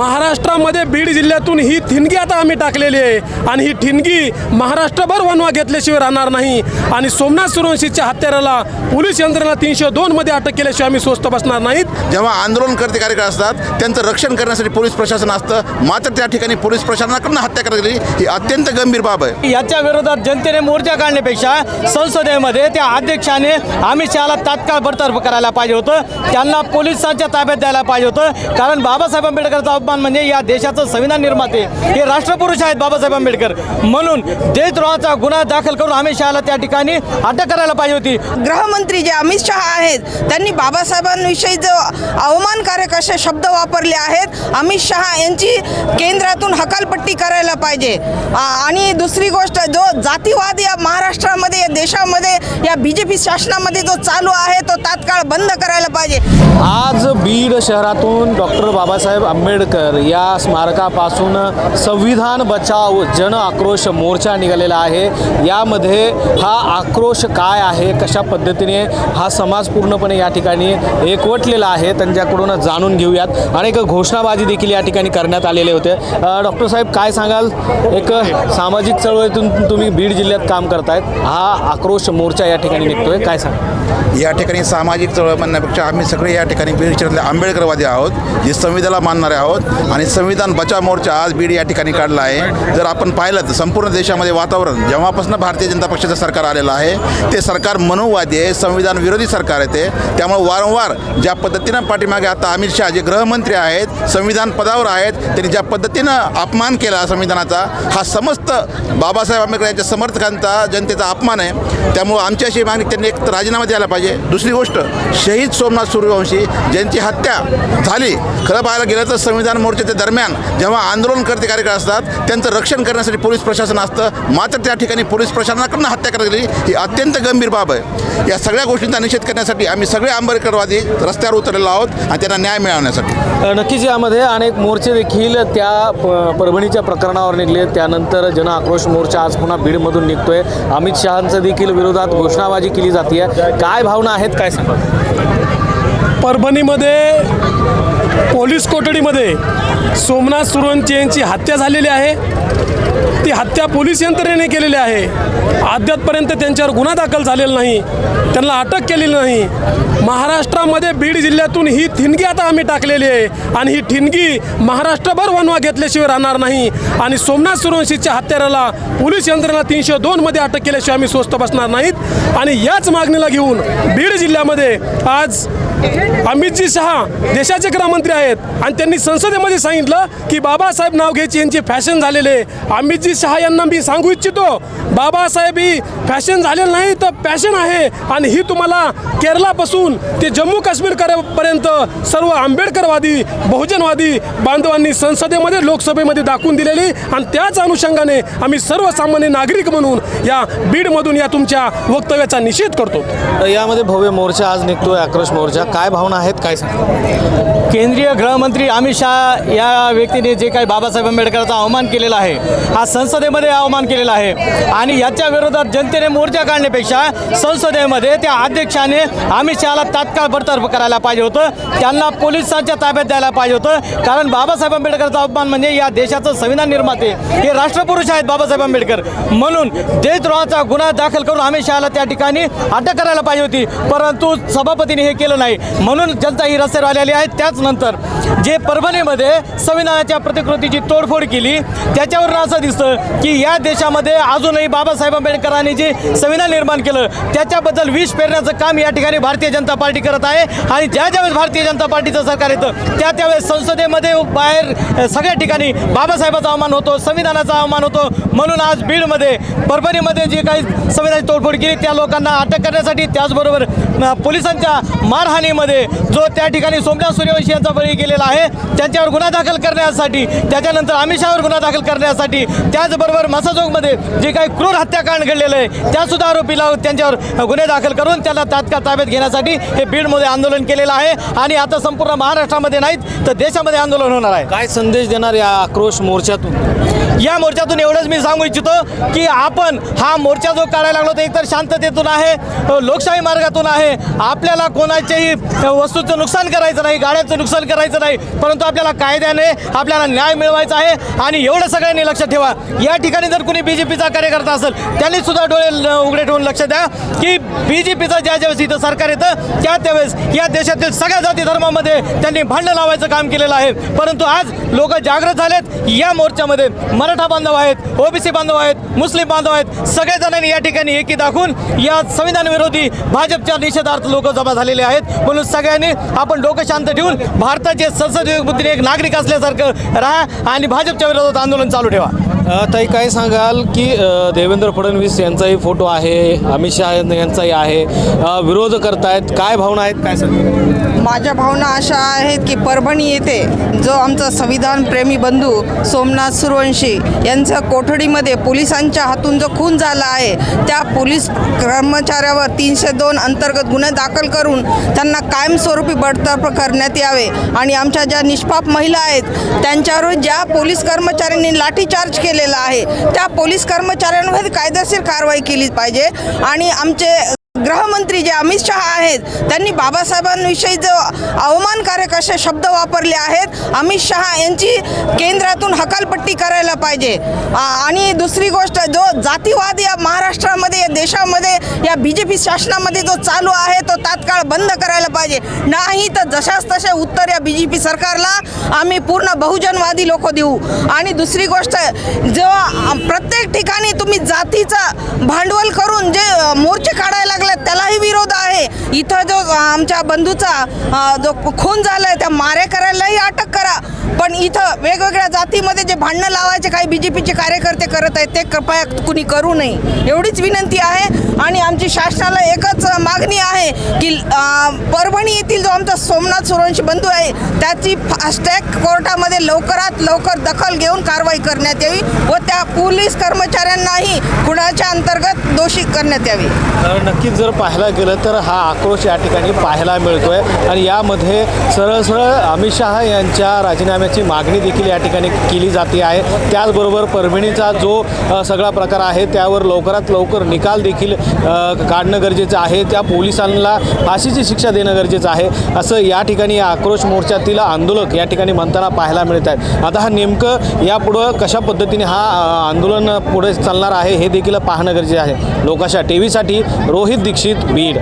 महाराष्ट्रामध्ये बीड जिल्ह्यातून ही ठिणगी आता आम्ही टाकलेली आहे. आणि ही ठिणगी महाराष्ट्रभर वनवा घेतल्याशिवाय राहणार नाही. आणि सोमनाथ सूर्यवंशीच्या हत्याराला पोलीस यंत्रणा तीनशे दोनमध्ये अटक केल्याशिवाय आम्ही स्वस्त बसणार नाहीत. जेव्हा आंदोलनकर्ते कार्यकर्ते असतात त्यांचं रक्षण करण्यासाठी पोलीस प्रशासन असतं. मात्र त्या ठिकाणी पोलीस प्रशासनाकडून हत्या करण्यात गेली ही अत्यंत गंभीर बाब आहे. याच्या विरोधात जनतेने मोर्चा काढण्यापेक्षा संसदेमध्ये त्या अध्यक्षाने अमित शहाला तात्काळ बडतर्फ करायला पाहिजे होतं. त्यांना पोलिसांच्या ताब्यात द्यायला पाहिजे होतं. कारण बाबासाहेब आंबेडकरचा अपमान म्हणजे या देशाचं संविधान निर्माते हे राष्ट्रपुरुष आहेत बाबासाहेब आंबेडकर. म्हणून देशद्रोहाचा गुन्हा दाखल करून अमित शहाला त्या ठिकाणी अटक करायला पाहिजे होती. गृहमंत्री जे अमित शहा आहेत त्यांनी बाबासाहेबांविषयी जो अवमानकारक असे शब्द वापरले आहेत अमित शहा यांची केंद्रातून हकालपट्टी करायला पाहिजे. आणि दुसरी गोष्ट जो जातीवाद या महाराष्ट्रामध्ये या देशामध्ये या बी जे पी शासनामध्ये जो चालू आहे तो तात्काळ बंद करायला पाहिजे. आज बीड शहरातून डॉक्टर बाबासाहेब आंबेडकर या स्मारकापासून संविधान बचाव जन आक्रोश मोर्चा निघालेला आहे. यामध्ये हा आक्रोश काय आहे कशा पद्धतीने हा समाज पूर्णपणे या ठिकाणी एकवटलेला आहे त्यांच्याकडून जाणून घेऊयात. अनेक घोषणाबाजी देखील या ठिकाणी करण्यात आलेले होते. डॉक्टर साहेब काय सांगाल? एक सामाजिक चळवळीतून तुम्ही बीड जिल्ह्यात काम करतायत. हा आक्रोश मोर्चा या ठिकाणी निघतोय. काय सांगा या ठिकाणी सामाजिक चळवळ म्हणण्यापेक्षा आम्ही सगळे या ठिकाणी बीड जिल्ह्यातले आंबेडकरवादी आहोत जे संविधानाला मानणारे आहोत. आणि संविधान बचाव मोर्चा आज बीड या ठिकाणी काढला आहे. जर आपण पाहिलं तर संपूर्ण देशामध्ये वातावरण जेव्हापासून भारतीय जनता पक्षाचं सरकार आलेलं आहे ते सरकार मनोवादी आहे संविधान विरोधी सरकार आहे ते. त्यामुळे वारंवार ज्या पद्धतीनं पाठीमागे आता अमित शहा जे गृहमंत्री आहेत संविधान पदावर आहेत त्यांनी ज्या पद्धतीनं अपमान केला संविधानाचा हा समस्त बाबासाहेब आंबेडकर यांच्या समर्थकांचा जनतेचा अपमान आहे. त्यामुळं आमच्याशी मागणी त्यांनी एक तर राजीनामा द्यायला पाहिजे. दुसरी गोष्ट शहीद सोमनाथ सूर्यवंशी ज्यांची हत्या झाली खरं पाहायला गेलं तर संविधान मोर्चाच्या दरम्यान जेव्हा आंदोलनकर्ते कार्यकर्ते असतात त्यांचं रक्षण करण्यासाठी पोलीस प्रशासन असतं. मात्र त्या ठिकाणी पोलीस प्रशासनाकडून हत्या करण्यात गेली ही अत्यंत गंभीर बाब आहे. या सगळ्या गोष्टींचा निषेध करण्यासाठी आम्ही सगळे आंबेडकरवादी रस्त्यावर उतरलेलो आहोत आणि त्यांना न्याय मिळवण्यासाठी. नक्कीच यामध्ये अनेक मोर्चे देखील त्या प- परभणीच्या प्रकरणावर निघले त्यानंतर जन आक्रोश मोर्चा आज पुन्हा बीडमधून निघतोय. अमित शहांचं देखील विरोधात घोषणाबाजी केली जाते काय भावना आहेत काय सांगा परभणीमध्ये पोलीस कोठडीमध्ये सोमनाथ सुरवंशी यांची हत्या झालेली आहे. ती हत्या पोलीस यंत्रणेने केलेली आहे. अद्यापपर्यंत त्यांच्यावर गुन्हा दाखल झालेला नाही. त्यांना अटक केलेली नाही. महाराष्ट्रामध्ये बीड जिल्ह्यातून ही ठिणगी आता आम्ही टाकलेली आहे. आणि ही ठिणगी महाराष्ट्रभर वनवा घेतल्याशिवाय राहणार नाही. आणि सोमनाथ सुरवंशीच्या हत्याराला पोलीस यंत्रणा तीनशे दोनमध्ये अटक केल्याशिवाय आम्ही स्वस्त बसणार नाहीत. आणि याच मागणीला घेऊन बीड जिल्ह्यामध्ये आज अमितजी शहा देशाचे गृहमंत्री आहेत. आणि त्यांनी संसदेमध्ये सांगितलं की बाबासाहेब नाव घ्यायची यांची फॅशन झालेले आहे. अमितजी शहा यांना मी सांगू इच्छितो बाबासाहेब ही फॅशन झालेलं नाही तर पॅशन आहे. आणि ही तुम्हाला केरळापासून ते जम्मू काश्मीर पर्यंत सर्व आंबेडकरवादी बहुजनवादी बांधवांनी संसदेमध्ये लोकसभेमध्ये दाखवून दिलेली आणि त्याच अनुषंगाने आम्ही सर्वसामान्य नागरिक म्हणून या बीडमधून या तुमच्या वक्तव्याचा निषेध करतो. यामध्ये भव्य मोर्चा आज निघतोय आक्रोश मोर्चा. काय भावना आहेत काय केंद्रीय गृहमंत्री अमित शहा या व्यक्तीने जे काही बाबासाहेब आंबेडकरांचा अवमान केलेला आहे हा संसदेमध्ये अवमान केलेला आहे. आणि याच्या विरोधात जनतेने मोर्चा काढण्यापेक्षा संसदेमध्ये त्या अध्यक्षाने अमित शहाला तात्काळ बडतर्फ करायला पाहिजे होतं. त्यांना पोलिसांच्या ताब्यात द्यायला पाहिजे होतं. कारण बाबासाहेब आंबेडकरचा अपमान म्हणजे या देशाचं संविधान निर्माते हे राष्ट्रपुरुष आहेत बाबासाहेब आंबेडकर. म्हणून देशद्रोहाचा गुन्हा दाखल करून अमित शहाला त्या ठिकाणी अटक करायला पाहिजे होती. परंतु सभापतीने हे केलं नाही. म्हणून जनता ही रस्त्यावर आलेली आहे. त्याचनंतर जे परभणीमध्ये संविधानाच्या प्रतिकृतीची तोडफोड केली त्याच्यावरून असं दिसतं की या देशामध्ये अजूनही बाबासाहेब आंबेडकरांनी जे संविधान निर्माण केलं त्याच्याबद्दल विष पेरण्याचं काम या ठिकाणी भारतीय जनता पार्टी करत आहे आणि ज्या ज्यावेळेस भारतीय जनता पार्टीचं सरकार येतं त्या त्यावेळेस संसदेमध्ये बाहेर सगळ्या ठिकाणी बाबासाहेबाचा अवमान होतो संविधानाचा अवमान होतो. म्हणून आज बीडमध्ये परभणीमध्ये जे काही संविधानाची तोडफोड केली त्या लोकांना अटक करण्यासाठी त्याचबरोबर पोलिसांच्या मारहाणीमध्ये जो त्या ठिकाणी सोमनाथ सूर्यवंशी यांचा बळी गेलेला आहे त्यांच्यावर गुन्हा दाखल करण्यासाठी त्याच्यानंतर अमित शहावर गुन्हा दाखल करण्यासाठी त्याचबरोबर मसाजोगमध्ये जे काही क्रूर हत्याकांड घडलेलं आहे त्यासुद्धा आरोपीला त्यांच्यावर गुन्हे दाखल करून त्याला तात्काळ ताब्यात घेण्यासाठी हे बीडमध्ये आंदोलन केलेलं आहे आणि आता संपूर्ण महाराष्ट्रामध्ये नाहीत तर देशामध्ये आंदोलन होणार आहे. काय संदेश देणार या आक्रोश मोर्चातून? या मोर्चातून एवढंच मी सांगू इच्छितो की आपण हा मोर्चा जो काढायला लागलो तर एकतर शांततेतून आहे लोकशाही मार्गातून आहे. आपल्याला कोणाचेही वस्तूचं नुकसान करायचं नाही गाड्यांचं नुकसान करायचं नाही परंतु आपल्याला कायद्याने आपल्याला न्याय मिळवायचा आहे आणि एवढं सगळ्यांनी लक्षात ठेवा. या ठिकाणी जर कुणी बी जे पीचा कार्यकर्ता असेल त्यांनी सुद्धा डोळे उघडे ठेवून लक्ष द्या की बी जे पीचं ज्या ज्यावेळेस इथं सरकार येतं त्या त्यावेळेस या देशातील सगळ्या जाती धर्मामध्ये त्यांनी भांडण लावायचं काम केलेलं आहे. परंतु आज लोक जागृत झालेत. या मोर्चामध्ये मराठा बांधव आहेत ओबीसी बांधव आहेत मुस्लिम बांधव आहेत. सगळ्या जणांनी या ठिकाणी एकी दाखवून या संविधान विरोधी भाजपच्या निषेधार्थ लोक जमा झालेले आहेत. म्हणून सगळ्यांनी आपण डोकं शांत ठेवून भारताचे संसदीय बुद्धीने एक नागरिक असल्यासारखं राहा आणि भाजपच्या विरोधात आंदोलन चालू ठेवा. ताई काय सांगाल की देवेंद्र फडणवीस यांचाही फोटो आहे अमित शहा यांचाही आहे. विरोध विरोध करतायत काय भावना आहेत काय सांग माझ्या भावना अशा आहेत की परभणी येथे जो आमचा संविधान प्रेमी बंधू सोमनाथ सुरवंशी यांच्या कोठडीमध्ये पोलिसांच्या हातून जो खून झाला आहे त्या पोलीस कर्मचाऱ्यावर तीनशे दोन अंतर्गत गुन्हे दाखल करून त्यांना कायमस्वरूपी बडतर्फ करण्यात यावे आणि आमच्या ज्या निष्पाप महिला आहेत त्यांच्यावर ज्या पोलीस कर्मचाऱ्यांनी लाठीचार्ज केलेला आहे. त्या पोलीस कर्मचाऱ्यांवर कायदेशीर कारवाई केली पाहिजे आणि आमचे गृहमंत्री जे अमित शहा आहेत त्यांनी बाबासाहेबांविषयी जो अवमानकारक असे शब्द वापरले आहेत अमित शहा यांची केंद्रातून हकालपट्टी करायला पाहिजे. आणि दुसरी गोष्ट जो जातीवाद या महाराष्ट्रामध्ये या देशामध्ये या बी जे पी शासनामध्ये जो चालू आहे तो तात्काळ बंद करायला पाहिजे. नाही तर जशाच तसे उत्तर या बी जे पी सरकारला आम्ही पूर्ण बहुजनवादी लोक देऊ. आणि दुसरी गोष्ट जेव्हा प्रत्येक ठिकाणी तुम्ही जातीचं भांडवल करून जे मोर्चे काढायला लागले त्यालाही विरोध आहे. इथं जो आमच्या बंधूचा जो खून झालाय त्या मारेकऱ्यालाही अटक करा. पण इथं वेगवेगळ्या जातीमध्ये जे भांडणं लावायचे काही बी जे पीचे कार्यकर्ते करत आहेत ते कृपया कुणी करू नये. एवढीच विनंती आहे. आणि आमची शासनाला एकच मागणी आहे की परभणी येथील जो आमचा सोमनाथ सुरवंशी बंधू आहे त्याची फास्टॅग कोर्टामध्ये लवकरात लवकर दखल घेऊन कारवाई करण्यात यावी व त्या पोलीस कर्मचाऱ्यांनाही खुणाच्या अंतर्गत दोषी करण्यात यावी. नक्कीच जर पाहायला गेलं तर हा आक्रोश या ठिकाणी पाहायला मिळतोय. आणि यामध्ये सरळ सरळ अमित शहा यांच्या राजीनाम्याची मागणी देखील या ठिकाणी केली जाते आहे. त्याचबरोबर परभणीचा जो सगळा प्रकार आहे त्यावर लवकरात लवकर निकाल देखील काढणं गरजेचं आहे. त्या पोलिसांना फाशीची शिक्षा देणं गरजेचं आहे. असं या ठिकाणी आक्रोश मोर्चातील आंदोलक या ठिकाणी म्हणताना पाहायला मिळत आहेत आता हा नेमकं यापुढं कशा पद्धतीने हा आंदोलन पुढे चालणार आहे हे देखील पाहणं गरजेचं आहे. लोकाशा टी व्हीसाठी रोहित दीक्षित बीड